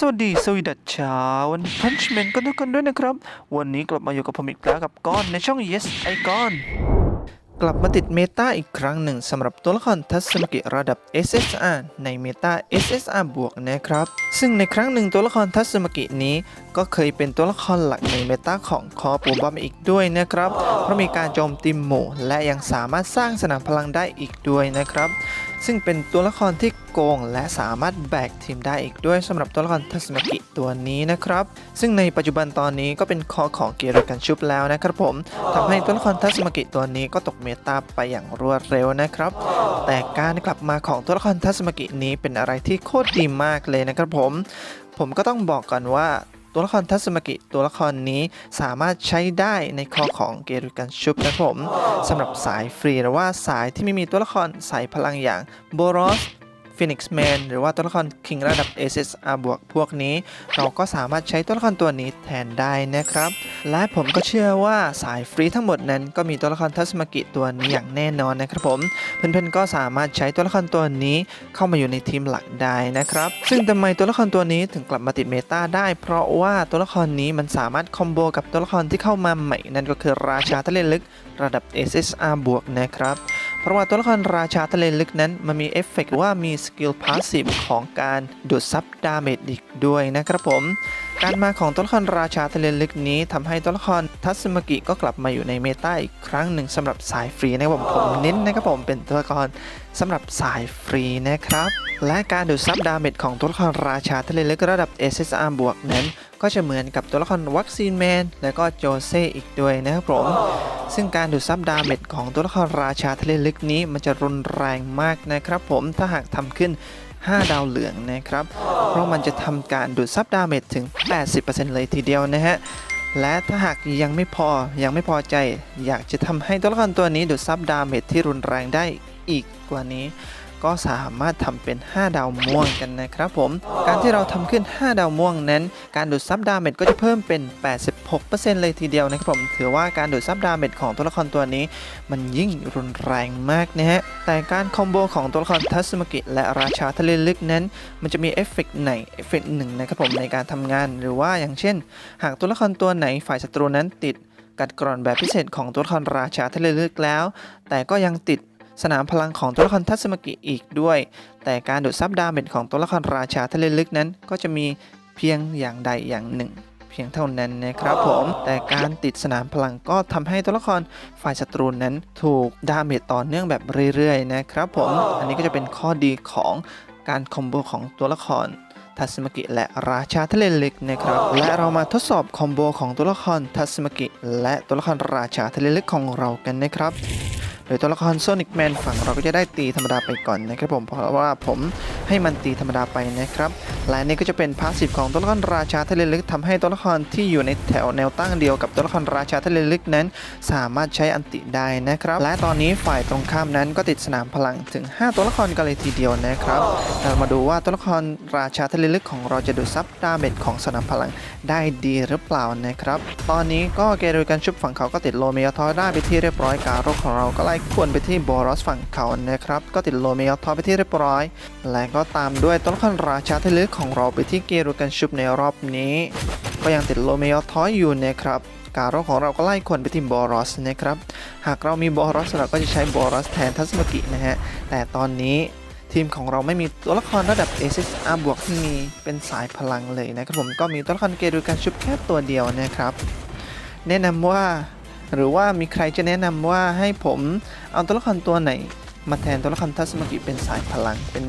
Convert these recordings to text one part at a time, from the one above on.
สวัสดีสวีดัชเช้าวันพันช์แมนกันทุกคนด้วยนะครับ วันนี้กลับมาอยู่กับผมอีกแล้วกับก้อนในช่อง Yes ไอก้อนกลับมาติดเมตาอีกครั้งหนึ่งสำหรับตัวละครทัศมกิระดับ SSR ในเมตา SSR บวกนะครับ ซึ่งในครั้งหนึ่งตัวละครทัศมกินี้ ก็เคยเป็นตัวละครหลักในเมตาของคอปูบัมอีกด้วยนะครับ เพราะมีการโจมตีหมู่และยังสามารถสร้างสนามพลังได้อีกด้วยนะครับ ซึ่งเป็นตัวละครที่โกง และสามารถแบกทีมได้อีกด้วยสำหรับตัวละครทัศนกิตัวนี้นะครับ ซึ่งในปัจจุบันตอนนี้ก็เป็นคอของเกียร์กันชุบแล้วนะครับผมทำให้ตัวละครทัศนกิตัวนี้ก็ตกเมตาไปอย่างรวดเร็วนะครับ แต่การกลับมาของตัวละครทัศนกินี้เป็นอะไรที่โคตรดีมากเลยนะครับผม ผมก็ต้องบอกก่อนว่า ตัวละครทัศมกิตัวละครนี้สามารถใช้ได้ในคอของเกรุกันชุบนะครับผมสำหรับสายฟรีหรือว่าสายที่ไม่มีตัวละครสายพลังอย่างโบรอส ฟินิกซ์แมนหรือว่าตัวละครคิงระดับ SSR บวกพวกนี้ เราก็สามารถใช้ตัวละครตัวนี้แทนได้นะครับ และผมก็เชื่อว่าสายฟรีทั้งหมดนั้นก็มีตัวละครทัศมกิตัวนี้อย่างแน่นอนนะครับผม เพื่อนๆก็สามารถใช้ตัวละครตัวนี้เข้ามาอยู่ในทีมหลักได้นะครับ ซึ่งทำไมตัวละครตัวนี้ถึงกลับมาติดเมตาได้ เพราะว่าตัวละครนี้มันสามารถคอมโบกับตัวละครที่เข้ามาใหม่นั่นก็คือราชาทะเลลึกระดับ SSR บวกนะครับ ราะว่าตัวละครราชาทะเลลึกนั้น มันมีเอฟเฟกต์ว่ามีสกิลพาสซีฟของการดูดซับดาเมจอีกด้วยนะครับผม การมาของตัวละครราชาทะเลลึกนี้ทำให้ตัวละครทัศมกิก็กลับมาอยู่ในเมตาอีกครั้งหนึ่งสำหรับสายฟรีนะครับผมผมเน้นนะครับผมเป็นตัวละครสำหรับสายฟรีนะครับ และการดูดซับดาเมจของตัวละครราชาทะเลลึกระดับ SSR บวกนั้น ก็จะเหมือนกับตัวละครวัคซีนแมน และก็โจเซอีกด้วยนะครับผม ซึ่งการดูดซับดาเมจของตัวละครราชาทะเลลึกนี้มันจะรุนแรงมากนะครับผมถ้าหากทำขึ้น 5 ดาวเหลืองนะครับ เพราะมันจะทำการดูดซับดาเมจถึง 80%เลยทีเดียวนะฮะและถ้าหากยังไม่พอยังไม่พอใจ อยากจะทำให้ตัวละครตัวนี้ดูดซับดาเมจที่รุนแรงได้อีกกว่านี้ ก็สามารถทำเป็น 5 ดาวม่วงกันนะครับผม การที่เราทำขึ้น 5 ดาวม่วงนั้น การดูดซับดาเมจก็จะเพิ่มเป็น 86%เลยทีเดียวนะครับผม ถือว่าการดูดซับดาเมจของตัวละครตัวนี้ มันยิ่งรุนแรงมากนะฮะ แต่การคอมโบของตัวละครทัศมกิและราชาทะเลลึกนั้น มันจะมีเอฟเฟกต์ไหนเอฟเฟกต์หนึ่งนะครับผมในการทำงาน หรือว่าอย่างเช่น หากตัวละครตัวไหนฝ่ายศัตรูนั้นติดกัดกร่อนแบบพิเศษของตัวละครราชาทะเลลึกแล้ว แต่ก็ยังติด สนามพลังของตัวละครทัศมกิอีกด้วย แต่การดูดซับดาเมจของตัวละครราชาทะเลลึกนั้นก็จะมีเพียงอย่างใดอย่างหนึ่ง เพียงเท่านั้นนะครับผมแต่การติดสนามพลังก็ทำให้ตัวละครฝ่ายศัตรูนั้นถูกดาเมจต่อเนื่องแบบเรื่อยๆนะครับผมอันนี้ก็จะเป็นข้อดีของการคอมโบของตัวละครทัศมกิและราชาทะเลลึกนะครับ และเรามาทดสอบคอมโบของตัวละครทัศมกิและตัวละครราชาทะเลลึกของเรากันนะครับ โดยตัวละครโซนิกแมนฝั่งเราก็จะได้ตีธรรมดาไปก่อนนะครับผมเพราะว่าผมให้มันตีธรรมดาไปนะครับและนี่ก็จะเป็นพาสซีฟของตัวละครราชาทะเลลึกทำให้ตัวละครที่อยู่ในแถวแนวตั้งเดียวกับตัวละครราชาทะเลลึกนั้น สามารถใช้อันติได้นะครับ และตอนนี้ฝ่ายตรงข้ามนั้นก็ติดสนามพลังถึง 5 ตัวละครกันเลยทีเดียวนะครับเรามาดูว่าตัวละครราชาทะเลลึกของเราจะดูดซับดาเมจของสนามพลังได้ดีหรือเปล่านะครับ ตอนนี้ก็เกเรกันชุบฝั่งเขาก็ติดโลเมียทอได้ไปที่เรียบร้อยการรบของเราก็ไล่ควรไปที่บอรอสฝั่งเขานะครับ ก็ติดโลเมียทอไปที่เรียบร้อย และก็ตามด้วยตัวละครราชาทะเลลึกของเราไปที่เกเรกันชุบในรอบนี้ ก็ยังติดโลเมียทออยู่นะครับการรของเราก็ไล่ควรไปที่บอรอสนะครับ หากเรามีบอรอสเราก็จะใช้บอรอสแทนทัศมกินะฮะ แต่ตอนนี้ทีมของเราไม่มีตัวละครระดับ SSR บวกที่มีเป็นสายพลังเลยนะครับผมก็มีตัวละครเกดูการชุบแค่ตัวเดียวนะครับ แนะนำว่า หรือว่ามีใครจะแนะนำว่าให้ผมเอาตัวละครตัวไหน มาแทนตัวละครทัศมกิเป็นสายพลัง เป็น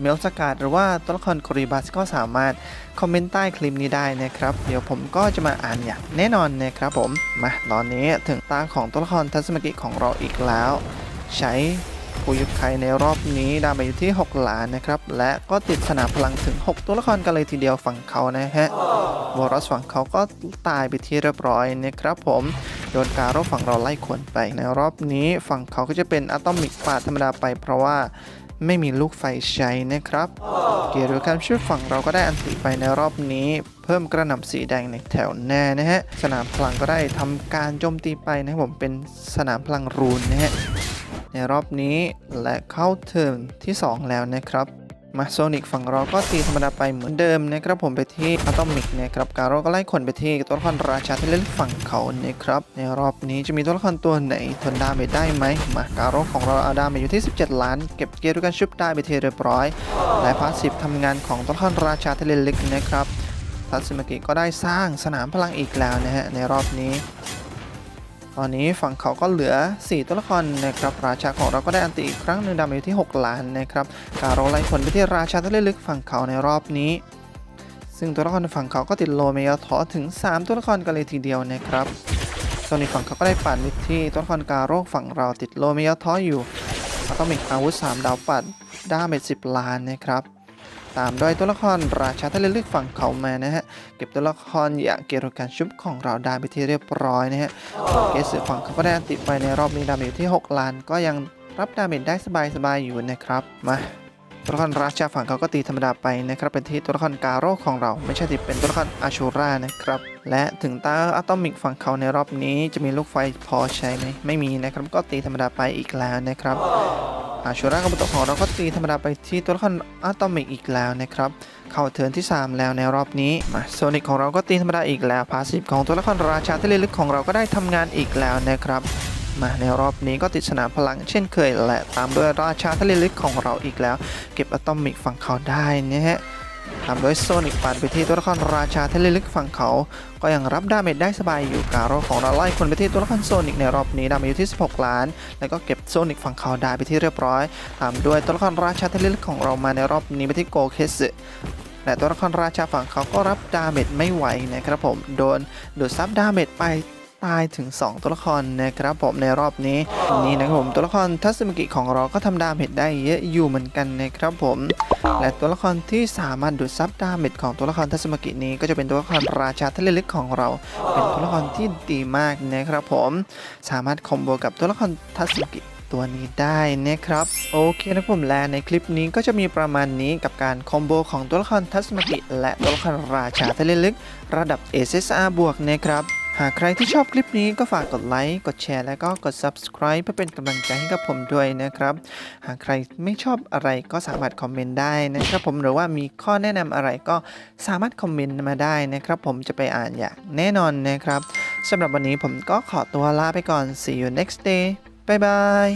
เมลสกาดหรือว่าตัวละครโคริบัสก็สามารถคอมเมนต์ใต้คลิปนี้ได้นะครับ เดี๋ยวผมก็จะมาอ่านอย่างแน่นอนนะครับผม มาตอนนี้ถึงตาของตัวละครทัศมกิของเราอีกแล้ว ใช้ปุยุไคในรอบนี้ดาไปอยู่ที่6หลานนะครับ และก็ติดสนามพลังถึง 6 ตัวละครกันเลยทีเดียวฝั่งเขานะฮะวอรัสฝั่งเขาก็ตายไปที่เรียบร้อยนะครับผม โดนการรบฝั่งเราไล่ขวนไปในรอบนี้ฝั่งเขาก็จะเป็นอะตอมิกปาธรรมดาไปเพราะว่าไม่มีลูกไฟใช้นะครับ เกียร์หรือการช่วยฝั่งเราก็ได้อันติไปในรอบนี้ เพิ่มกระหน่ำสีแดงในแถวหน้านะฮะ สนามพลังก็ได้ทำการโจมตีไปนะครับผมเป็นสนามพลังรูนนะฮะ ในรอบนี้และเข้าเทิร์นที่ 2 แล้วนะครับ มาโซนิกฝั่งเราก็ตีธรรมดาไปเหมือนเดิมนะครับผมไปที่อะตอมิกนะครับการเราก็ไล่คนไปที่ตัวละครราชาที่เล่นฝั่งเขานะครับในรอบนี้จะมีตัวละครตัวไหนทนดาเมจได้ไหมมาการโรของเราเอาดาเมจอยู่ที่ 17 ล้าน เก็บเกียร์ด้วยกันชุบได้ไปเทเรียบร้อยและพาสซีฟทำงานของตัวละครราชาที่เล่นลึกนะครับทัตสึมกิก็ได้สร้างสนามพลังอีกแล้วนะฮะในรอบนี้ ตอนนี้ฝั่งเขาก็เหลือ 4 ตัวละครนะครับ ราชาของเราก็ได้อันติอีกครั้งหนึ่งดาเมจอยู่ที่ 6 ล้านนะครับการโรไล่ผลไปที่ราชาทะเลลึกฝั่งเขาในรอบนี้ ซึ่งตัวละครฝั่งเขาก็ติดโลเมยทอถึง 3 ตัวละครกันเลยทีเดียวนะครับส่วนในฝั่งเขาก็ได้ปั่นไปที่ตัวละครการโรคฝั่งเราติดโลเมยทออยู่แล้วก็มีอาวุธ 3 ดาวปัดดาเมจ10 ล้านนะครับ ตามด้วยตัวละครราชาทะเลลึกฝั่งเขามานะฮะ เก็บตัวละครอย่างเกโรการชุบของเราได้ไปที่เรียบร้อยนะฮะเกสฝั่งเขาก็ได้อันติดไปในรอบนี้ดาเมจอยู่ที่ 6 ล้านก็ยังรับดาเมจได้สบายๆอยู่นะครับ มา ตัวละครราชาฝั่งเขาก็ตีธรรมดาไปนะครับเป็นที่ตัวละครกาโร่ของเรา ไม่ใช่ที่เป็นตัวละครอาชูรานะครับและถึงตาอะตอมิกฝั่งเขาในรอบนี้จะมีลูกไฟพอใช้ไหมไม่มีนะครับก็ตีธรรมดาไปอีกแล้วนะครับอาชูร่ากับตัวของเราก็ตีธรรมดาไปที่ตัวละครอะตอมิกอีกแล้วนะครับเข้าเทิร์นที่ 3 แล้วในรอบนี้มาโซนิกของเราก็ตีธรรมดาอีกแล้วพาสซีฟของตัวละครราชาทะเลลึกของเราก็ได้ทำงานอีกแล้วนะครับ มาในรอบนี้ก็ติดสนามพลังเช่นเคยแหละตามด้วยราชาทะเลลึกของเราอีกแล้ว เก็บอะตอมิกฝั่งเขาได้นะฮะตามด้วยโซนิกปันไปที่ตัวละครราชาทะเลลึกฝั่งเขา ก็ยังรับดาเมจได้สบายอยู่การโรของเราไล่คนไปที่ตัวละครโซนิกในรอบนี้ดาเมจอยู่ที่ 16 ล้าน แล้วก็เก็บโซนิกฝั่งเขาได้ไปที่เรียบร้อย ตามด้วยตัวละครราชาทะเลลึกของเรามาในรอบนี้ไปที่โกเคสและตัวละครราชาฝั่งเขาก็รับดาเมจไม่ไหวนะครับผม โดนดูดซับดาเมจไป ตายถึง 2 ตัวละครนะครับผมในรอบนี้นี่นะครับผมตัวละครทัศมิกิของเราก็ทำดาเมจได้เยอะอยู่เหมือนกันนะครับผม และตัวละครที่สามารถดูดซับดาเมจของตัวละครทัศมิกินี้ ก็จะเป็นตัวละครราชาทะเลลึกของเรา เป็นตัวละครที่ดีมากนะครับผม สามารถคอมโบกับตัวละครทัศมิกิตัวนี้ได้นะครับโอเคนะผมและในคลิปนี้ก็จะมีประมาณนี้กับการคอมโบของตัวละครทัสมกิและตัวละครราชาทะเลลึก ระดับ SSR บวกนะครับ หากใครที่ชอบคลิปนี้ก็ฝากกดไลค์ กดแชร์ และก็กด subscribe เพื่อเป็นกำลังใจให้กับผมด้วยนะครับ หากใครไม่ชอบอะไรก็สามารถคอมเมนต์ได้นะครับผมหรือว่ามีข้อแนะนำอะไรก็สามารถคอมเมนต์มาได้นะครับ ผมจะไปอ่านอย่างแน่นอนนะครับสำหรับวันนี้ผมก็ขอตัวลาไปก่อน see you next day บายบาย